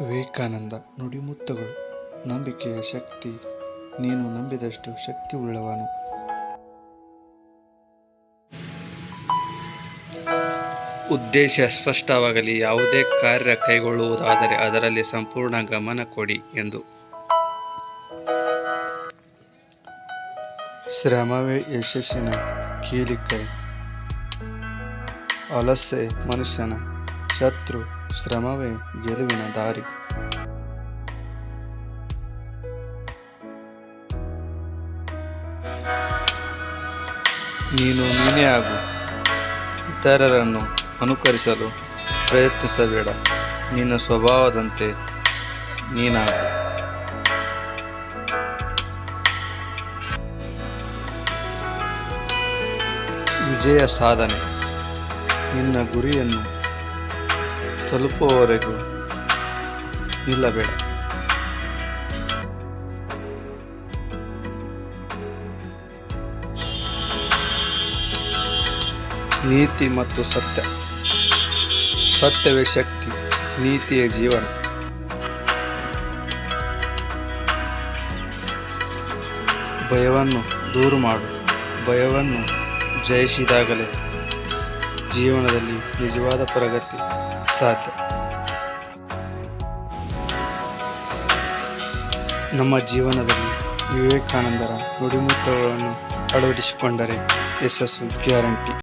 ವಿವೇಕಾನಂದ ನುಡಿಮುತ್ತುಗಳು. ನಂಬಿಕೆಯ ಶಕ್ತಿ. ನೀನು ನಂಬಿದಷ್ಟು ಶಕ್ತಿ ಉಳ್ಳವನು ಉದ್ದೇಶ ಸ್ಪಷ್ಟವಾಗಲಿ, ಯಾವುದೇ ಕಾರ್ಯ ಕೈಗೊಳ್ಳುವುದಾದರೆ ಅದರಲ್ಲಿ ಸಂಪೂರ್ಣ ಗಮನ ಕೊಡಿ, ಎಂದು. ಶ್ರಮವೇ ಯಶಸ್ಸಿನ ಕೀಲಿಕೈ. ಅಲಸೆ ಮನುಷ್ಯನ. ಶತ್ರು ಶ್ರಮವೇ ಗೆಲುವಿನ ದಾರಿ. ನೀನು ನೀನೇ ಆಗು. ಇತರರನ್ನು ಅನುಕರಿಸಲು ಪ್ರಯತ್ನಿಸಬೇಡ. ನಿನ್ನ ಸ್ವಭಾವದಂತೆ ನೀನಾಗು. ವಿಜಯ ಸಾಧನೆ. ನಿನ್ನ ಗುರಿಯನ್ನು ತಲುಪುವವರೆಗೂ ನಿಲ್ಲಬೇಡ ನೀತಿ ಮತ್ತು ಸತ್ಯ. ಸತ್ಯವೇ ಶಕ್ತಿ, ನೀತಿಯೇ ಜೀವನ. ಭಯವನ್ನು ದೂರು ಮಾಡು, ಭಯವನ್ನು ಜಯಿಸಿದಾಗಲೇ ಜೀವನದಲ್ಲಿ ನಿಜವಾದ ಪ್ರಗತಿ. ಸಾಧ್ಯ. ನಮ್ಮ ಜೀವನದಲ್ಲಿ ವಿವೇಕಾನಂದರ ನುಡಿಮುತ್ತಗಳನ್ನು ಅಳವಡಿಸಿಕೊಂಡರೆ ಯಶಸ್ಸು ಗ್ಯಾರಂಟಿ.